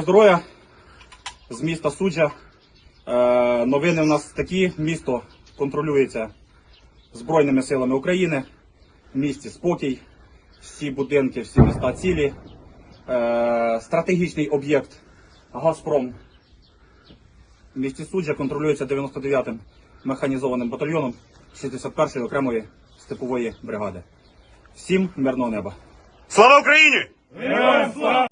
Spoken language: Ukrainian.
Здоров'я з міста Суджа. Е, новини в нас такі. Місто контролюється Збройними силами України. В місті спокій, всі будинки, всі міста цілі. Е, стратегічний об'єкт Газпром в місті Суджа контролюється 99-м механізованим батальйоном 61-ї окремої степової бригади. Всім мирного неба. Слава Україні! Героям слава!